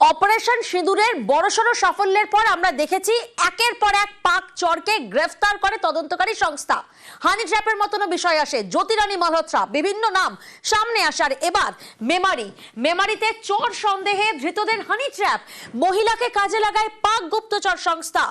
Operation সিঁদুরের বড়সড় সাফল্যের পর আমরা দেখেছি একের পর এক পাক চরকে গ্রেফতার করে তদন্তকারী সংস্থা। হানি ট্র্যাপের মতন বিষয় আসে। জ্যোতিরানী মালহোত্রা, বিভিন্ন নাম সামনে আসার এবার মেমারি। মেমারিতে চোর সন্দেহে ধৃতদের হানি ট্র্যাপ মহিলাকে কাজে লাগায় পাক গুপ্তচর সংস্থা।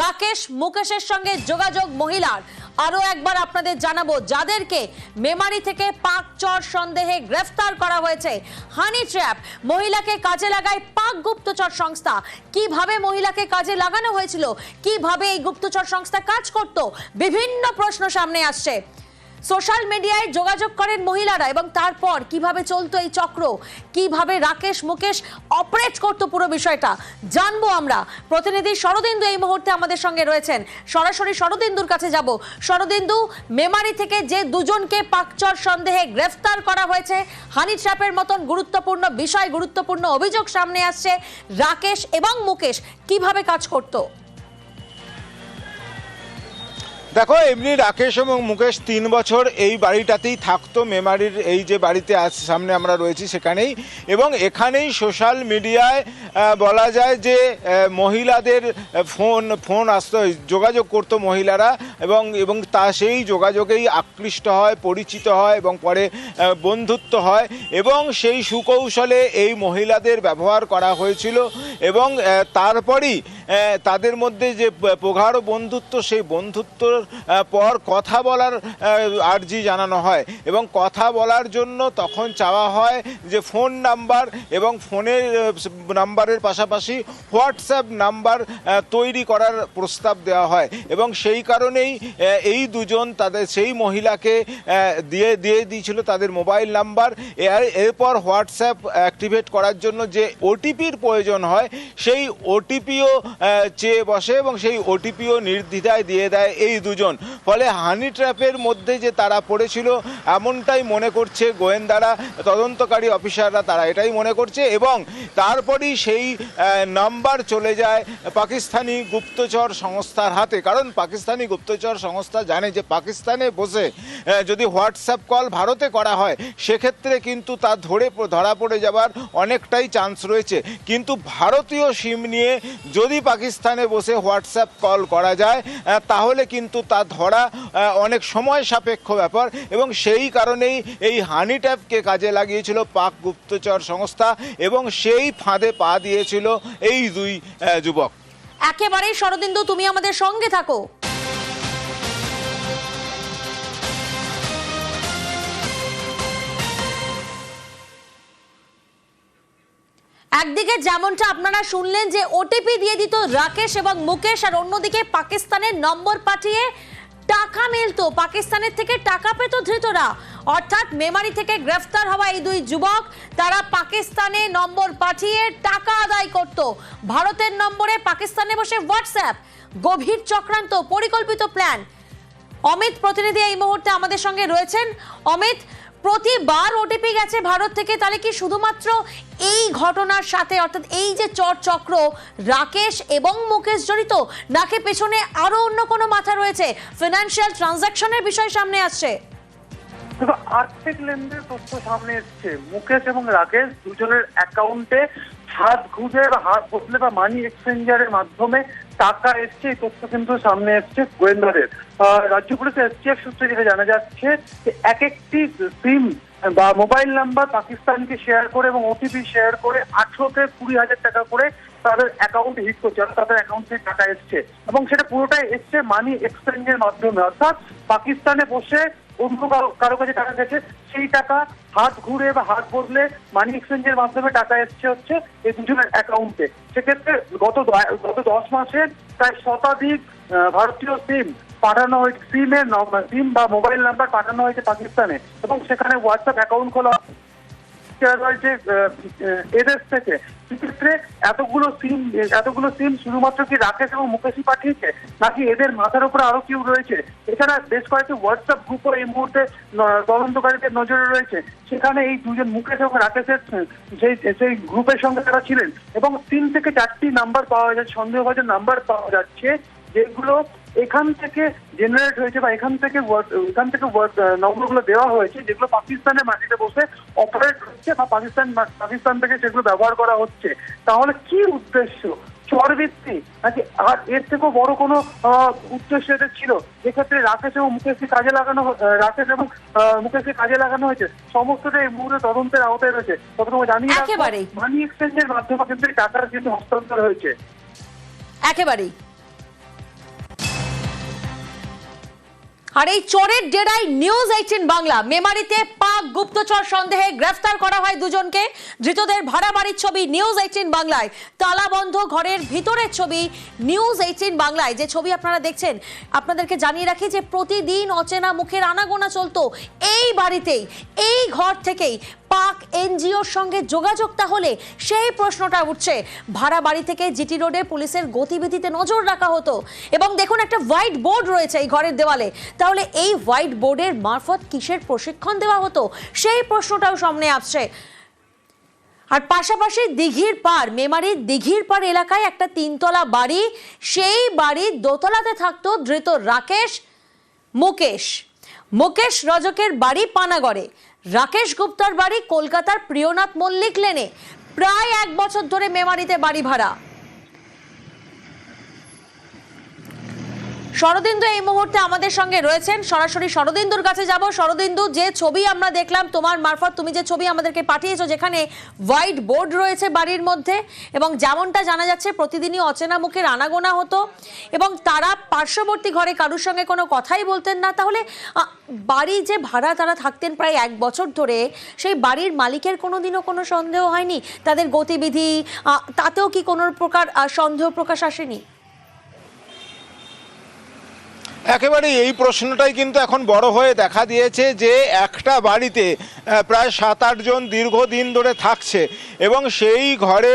রাকেশ মুকেশের সঙ্গে যোগাযোগ মহিলার। আরও একবার আপনাদের জানাব, যাদেরকে মেমারি থেকে পাক চর সন্দেহে গ্রেফতার করা হয়েছে হানি ট্র্যাপ মহিলাকে কাজে লাগায় পাক গুপ্তচর সংস্থা। কীভাবে মহিলাকে কাজে লাগানো হয়েছিল? কীভাবে এই গুপ্তচর সংস্থা কাজ করত? বিভিন্ন প্রশ্ন সামনে আসছে। সোশ্যাল মিডিয়ায় যোগাযোগ করেন মহিলারা এবং তারপর কীভাবে চলতো এই চক্র? কীভাবে রাকেশ, মুকেশ অপারেট করতো পুরো বিষয়টা? জানব আমরা। প্রতিনিধি শরদিন্দু এই মুহূর্তে আমাদের সঙ্গে রয়েছেন। সরাসরি শরদিন্দুর কাছে যাব। শরদিন্দু, মেমারি থেকে যে দুজনকে পাকচর সন্দেহে গ্রেফতার করা হয়েছে হানি ট্র্যাপের মতন গুরুত্বপূর্ণ বিষয়, গুরুত্বপূর্ণ অভিযোগ সামনে আসছে। রাকেশ এবং মুকেশ কীভাবে কাজ করতো? দেখো, এমনি রাকেশ এবং মুকেশ তিন বছর এই বাড়িটাতেই থাকতো। মেমারির এই যে বাড়িতে আজ সামনে আমরা রয়েছি সেখানেই। এবং এখানেই সোশ্যাল মিডিয়ায় বলা যায় যে মহিলাদের ফোন ফোন আসতো, যোগাযোগ করতো মহিলারা এবং এবং তা সেই যোগাযোগেই আকৃষ্ট হয়, পরিচিত হয় এবং পরে বন্ধুত্ব হয়। এবং সেই সুকৌশলে এই মহিলাদের ব্যবহার করা হয়েছিল এবং তারপরই তাদের মধ্যে যে প্রগাঢ় বন্ধুত্ব, সেই বন্ধুত্বর পর কথা বলার আর্জি জানানো হয়। এবং কথা বলার জন্য তখন চাওয়া হয় যে ফোন নাম্বার এবং ফোনের নাম্বারের পাশাপাশি হোয়াটসঅ্যাপ নাম্বার তৈরি করার প্রস্তাব দেওয়া হয়। এবং সেই কারণেই এই দুজন তাদের, সেই মহিলাকে দিয়ে দিয়ে দিয়েছিল তাদের মোবাইল নাম্বার। এর- এরপর হোয়াটসঅ্যাপ অ্যাক্টিভেট করার জন্য যে ওটিপির প্রয়োজন হয়, সেই ওটিপিও চেয়ে বসে এবং সেই ওটিপিও নির্দ্বিধায় দিয়ে দেয় এই দুজন। ফলে হানি ট্র্যাপের মধ্যে যে তারা পড়েছিল, এমনটাই মনে করছে গোয়েন্দারা, তদন্তকারী অফিসাররা তারা এটাই মনে করছে এবং তারপরই সেই নাম্বার চলে যায় পাকিস্তানি গুপ্তচর সংস্থার হাতে। কারণ পাকিস্তানি গুপ্তচর সংস্থা জানে যে পাকিস্তানে বসে যদি হোয়াটসঅ্যাপ কল ভারতে করা হয়, সেক্ষেত্রে কিন্তু তা ধরে ধরা পড়ে যাবার অনেকটাই চান্স রয়েছে। কিন্তু ভারতীয় সিম নিয়ে যদি পাকিস্তানে বসে হোয়াটসঅ্যাপ কল করা যায় তাহলে কিন্তু তা ধরা অনেক সময় সাপেক্ষ ব্যাপার এবং সেই কারণেই এই হানি ট্যাপকে কাজে লাগিয়েছিল পাক গুপ্তচর সংস্থা এবং সেই ফাঁদে পা দিয়েছিল এই দুই যুবক। একেবারেই শরদিন্দু, তুমি আমাদের সঙ্গে থাকো। একদিকে যেমনটা আপনারা শুনলেন যে ওটিপি দিয়ে দিত রাকেশ এবং মুকেশ, আর অন্যদিকে পাকিস্তানের নম্বর পাঠিয়ে টাকা মিলতো। পাকিস্তানের থেকে টাকা পেত ধৃতরা। অর্থাৎ মেমারি থেকে গ্রেফতার হওয়া এই দুই যুবক, তারা পাকিস্তানে নম্বর পাঠিয়ে টাকা আদায় করত। ভারতের নম্বরে পাকিস্তানে বসে হোয়াটসঅ্যাপ, গভীর চক্রান্ত, পরিকল্পিত প্ল্যান। অমিত প্রতিনিধি এই মুহূর্তে আমাদের সঙ্গে রয়েছেন। অমিত প্রতিবার ওটিপি গেছে ভারত থেকে। তাহলে কি শুধুমাত্র এই ঘটনার সাথে, অর্থাৎ এই যে চর চক্র, রাকেশ এবং মুকেশ জড়িত, নাকি পেছনে আরও অন্য কোনো মাথা রয়েছে? ফিনান্সিয়াল ট্রানজাকশনের বিষয় সামনে আসছে। আর্থিক লেনদেনের তথ্য সামনে এসছে। মুকেশ এবং রাকেশ দুজনের অ্যাকাউন্টে হাত ঘুরে বা হাত বদলে বা মানি এক্সচেঞ্জারের মাধ্যমে টাকা এসছে, এই তথ্য কিন্তু সামনে এসছে গোয়েন্দাদের। রাজ্য পুলিশের এসটিএফ সূত্রে যেটা জানা যাচ্ছে যে এক একটি সিম বা মোবাইল নাম্বার পাকিস্তানকে শেয়ার করে এবং ওটিপি শেয়ার করে আঠারো থেকে কুড়ি হাজার টাকা করে তাদের অ্যাকাউন্ট হিট করছে, অর্থাৎ তাদের অ্যাকাউন্ট থেকে টাকা এসছে। এবং সেটা পুরোটাই এসছে মানি এক্সচেঞ্জের মাধ্যমে, অর্থাৎ পাকিস্তানে বসে অন্য কারও কাছে টাকা গেছে, সেই টাকা হাত ঘুরে বা হাত বদলে মানি এক্সচেঞ্জের মাধ্যমে টাকা এসছে হচ্ছে এই দুজনের অ্যাকাউন্টে সেক্ষেত্রে গত গত দশ মাসে প্রায় শতাধিক ভারতীয় সিম পাঠানো হয়েছে সিমের সিম বা মোবাইল নাম্বার পাঠানো হয়েছে পাকিস্তানে এবং সেখানে হোয়াটসঅ্যাপ অ্যাকাউন্ট খোলা আহ, আহ, এদের থেকে। সেক্ষেত্রে এতগুলো সিম এতগুলো সিম শুধুমাত্র কি রাকেশ এবং মুকেশই পাঠিয়েছে নাকি এদের মাথার উপরে আরও কেউ রয়েছে? এছাড়া বেশ কয়েকটি হোয়াটসঅ্যাপ গ্রুপও এই মুহূর্তে তদন্তকারীদের নজরে রয়েছে। সেখানে এই দুজন মুকেশ এবং রাকেশের সেই সেই গ্রুপের সঙ্গে তারা ছিলেন। এবং তিন থেকে চারটি নাম্বার পাওয়া যাচ্ছে সন্দেহভাজন নাম্বার পাওয়া যাচ্ছে যেগুলো এখান থেকে জেনারেট হয়েছে বা এখান থেকে এখান থেকে নম্বরগুলো দেওয়া হয়েছে যেগুলো পাকিস্তানের মাটিতে বসে অপারেট হচ্ছে বা পাকিস্তান পাকিস্তান থেকে সেগুলো ব্যবহার করা হচ্ছে। তাহলে কি উদ্দেশ্য? চরবৃত্তি? নাকি আর এর থেকেও বড় কোনো উদ্দেশ্য এদের ছিল? যেক্ষেত্রে রাকেশ এবং মুকেশকে কাজে লাগানো রাকেশ এবং মুকেশকে কাজে লাগানো হয়েছে। সমস্তটা এই মুহূর্তে তদন্তের আওতায় রয়েছে। তবে তোমাকে জানিয়ে মানি এক্সচেঞ্জের মাধ্যমে কিন্তু টাকার কিন্তু হস্তান্তর হয়েছে। একেবারেই। আর এই চোরের ডেরায় নিউজ এইটিন বাংলা। মেমারিতে পাক গুপ্তচর সন্দেহে গ্রেফতার করা হয় দুজনকে। ধৃতদের ভাড়া বাড়ির ছবি নিউজ এইটিন বাংলায়। তালাবন্ধ ঘরের ভিতরের ছবি নিউজ এইটিন বাংলায়। যে ছবি আপনারা দেখছেন, আপনাদেরকে জানিয়ে রাখি যে প্রতিদিন অচেনা মুখের আনাগোনা চলতো এই বাড়িতেই। এই ঘর থেকেই পাক এনজিওর সঙ্গে যোগাযোগ তাহলে সেই প্রশ্নটা উঠছে। ভাড়া বাড়ি থেকে জিটি রোডে পুলিশের গতিবিধিতে নজর রাখা হতো। এবং দেখুন, একটা হোয়াইট বোর্ড রয়েছে এই ঘরের দেওয়ালে। তাহলে এই হোয়াইট বোর্ডের মারফত কিসের প্রশিক্ষণ দেওয়া হতো? সেই প্রশ্নটাও সামনে আসছে। আর পাশাপাশি দিঘির পার মেমারির দিঘির পার এলাকায় একটা তিনতলা বাড়ি। সেই বাড়ির দোতলাতে থাকতো ধৃত রাকেশ, মুকেশ। মুকেশ রজকের বাড়ি পানাগড়ে। রাকেশ গুপ্তার বাড়ি কলকাতার প্রিয়নাথ মল্লিক লেনে। প্রায় এক বছর ধরে মেমারিতে বাড়ি ভাড়া। শরদিন্দু এই মুহূর্তে আমাদের সঙ্গে রয়েছেন। সরাসরি শরদিন্দুর কাছে যাব। শরদিন্দু, যে ছবি আমরা দেখলাম, তোমার মারফত, তুমি যে ছবি আমাদেরকে পাঠিয়েছো, যেখানে হোয়াইট বোর্ড রয়েছে বাড়ির মধ্যে, এবং যেমনটা জানা যাচ্ছে, প্রতিদিনই অচেনা মুখের আনাগোনা হতো, এবং তারা পার্শ্ববর্তী ঘরে কারুর সঙ্গে কোনো কথাই বলতেন না। তাহলে বাড়ি যে ভাড়া, তারা থাকতেন প্রায় এক বছর ধরে, সেই বাড়ির মালিকের কোনোদিনও কোনো সন্দেহ হয়নি? তাদের গতিবিধি তাতেও কি কোনো প্রকার সন্দেহ প্রকাশ আসেনি? একেবারে এই প্রশ্নটাই কিন্তু এখন বড় হয়ে দেখা দিয়েছে যে একটা বাড়িতে প্রায় সাত আটজন দীর্ঘদিন ধরে থাকছে এবং সেই ঘরে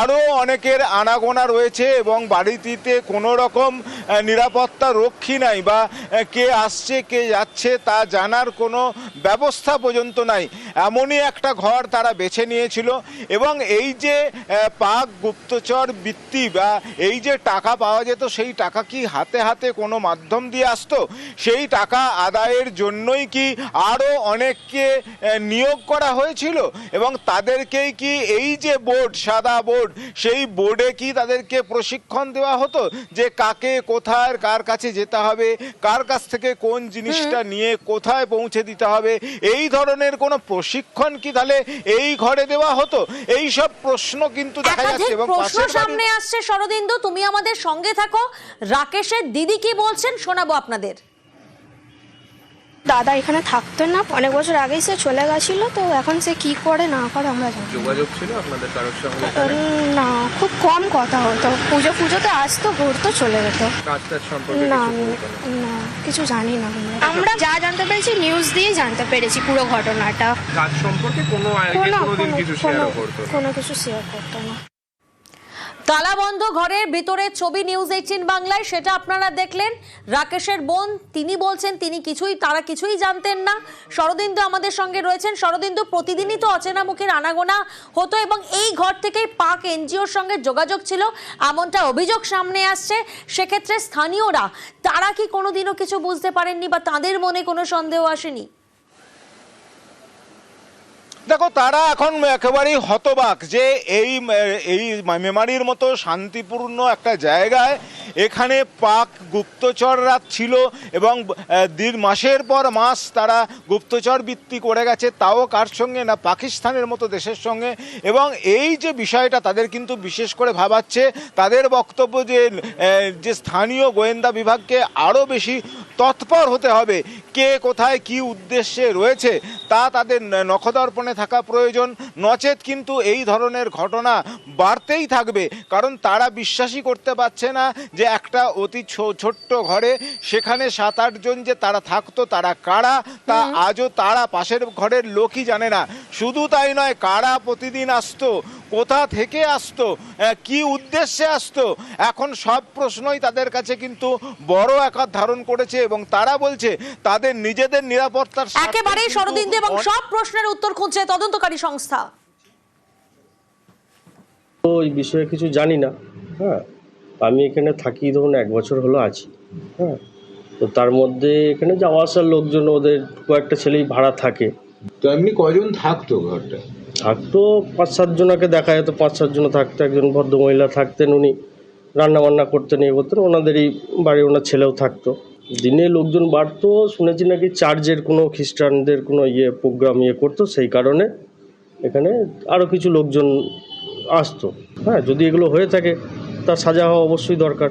আরও অনেকের আনাগোনা রয়েছে এবং বাড়িটিতে কোনো রকম নিরাপত্তা রক্ষী নাই বা কে আসছে, কে যাচ্ছে তা জানার কোনো ব্যবস্থা পর্যন্ত নাই। এমনই একটা ঘর তারা বেছে নিয়েছিল এবং এই যে পাক গুপ্তচর বৃত্তি বা এই যে টাকা পাওয়া যেত, সেই টাকা কি হাতে হাতে কোনো মাধ্যম দিয়ে আসতো সেই টাকা আদায়ের জন্যই কি আরও অনেককে নিয়োগ করা হয়েছিল? এবং তাদেরকেই কি এই যে বোর্ড সাদা বোর্ড সেই বোর্ডে কি তাদেরকে প্রশিক্ষণ দেওয়া হতো? যে কাকে কোথায় কার কাছে যেতে হবে কার কাছ থেকে কোন জিনিসটা নিয়ে কোথায় পৌঁছে দিতে হবে এই ধরনের কোনো প্রশিক্ষণ কি তাহলে এই ঘরে দেওয়া হতো? এই সব প্রশ্ন কিন্তু দেখা যাচ্ছে এবং প্রশ্ন সামনে আসছে শরদিন্দু তুমি আমাদের সঙ্গে থাকো। রাকেশের দিদি কি বলছেন? শোনাবো আপনাদের। দাদা এখানে থাকতো না অনেক বছর আগেই সে চলে গেছিল তো এখন সে কি করে না করে আমরা জানি যোগাযোগ ছিল আপনাদের কারোর সঙ্গে উম, না খুব কম কথা হতো। পুজো পুজোতে আসতো ঘুরতো চলে যেত। না কিছু না? কিছু জানি না আমরা। যা জানতে পেরেছি নিউজ দিয়ে জানতে পেরেছি পুরো ঘটনাটা। কাজ সম্পর্কে কোনো। কোনো কিছু শেয়ার করতো না। তালাবন্ধ ঘরের ভিতরে ছবি নিউজ এইটিন বাংলায়, সেটা আপনারা দেখলেন। রাকেশের বোন, তিনি বলছেন, তিনি কিছুই, তারা কিছুই জানতেন না। শরদিন্দু আমাদের সঙ্গে রয়েছেন। শরদিন্দু, প্রতিদিনই তো অচেনা মুখের আনাগোনা হতো এবং এই ঘর থেকেই পাক এনজিওর সঙ্গে যোগাযোগ ছিল। এমনটা অভিযোগ সামনে আসছে। সেক্ষেত্রে স্থানীয়রা, তারা কি কোনোদিনও কিছু বুঝতে পারেননি বা তাদের মনে কোনো সন্দেহ আসেনি? দেখো তারা এখন একেবারেই হতবাক যে এই এই মেমারির মতো শান্তিপূর্ণ একটা জায়গায় এখানে পাক গুপ্তচররা ছিল এবং দীর্ঘ মাসের পর মাস তারা গুপ্তচর বৃত্তি করে গেছে, তাও কার সঙ্গে? না পাকিস্তানের মতো দেশের সঙ্গে? এবং এই যে বিষয়টা তাদের কিন্তু বিশেষ করে ভাবাচ্ছে, তাদের বক্তব্য যে যে স্থানীয় গোয়েন্দা বিভাগকে আরও বেশি তৎপর হতে হবে, কে কোথায় কি উদ্দেশ্যে রয়েছে, তা তাদের নখদর্পণে থাকা প্রয়োজন। নচেত কিন্তু এই ধরনের ঘটনা বাড়তেই থাকবে, কারণ তারা বিশ্বাসই করতে পারছে না যে একটা অতি ছো- ছোট্ট ঘরে সেখানে সাত আটজন যে তারা থাকতো তারা কারা? তা আজও তারা পাশের ঘরের লোকই জানে না। শুধু তাই নয় কারা প্রতিদিন আসতো? কোথা থেকে আসতো? কি উদ্দেশ্যে আসতো? এখন সব প্রশ্নই তাদের কাছে কিন্তু বড় আকার ধারণ করেছে এবং তারা বলছে তাদের নিজেদের নিরাপত্তার স্বার্থে একেবারেই কিন্তু শরদিন্দু এবং সব প্রশ্নের উত্তর খুঁজছে তদন্তকারী সংস্থা। তো এই বিষয়ে কিছু জানি না হ্যাঁ। আমি এখানে থাকি ধরুন এক বছর হলো আছি। হ্যাঁ? তো তার মধ্যে এখানে যাওয়া আসার লোকজন ওদের কয়েকটা ছেলেই ভাড়া থাকে। তো এমনি কজন থাকতো ঘরটা? থাকতো পাঁচ সাতজনকে দেখা যেত পাঁচ সাতজন থাকতো একজন ভদ্রমহিলা থাকতেন উনি রান্না বান্না করতেন এ করতেন ওনাদেরই বাড়ি ওনার ছেলেও থাকতো। দিনে লোকজন বাড়তো শুনেছি নাকি চার্চের কোনো খ্রিস্টানদের কোনো ইয়ে প্রোগ্রাম ইয়ে করতো সেই কারণে এখানে আরও কিছু লোকজন আসতো। হ্যাঁ যদি এগুলো হয়ে থাকে তার সাজা হওয়া অবশ্যই দরকার।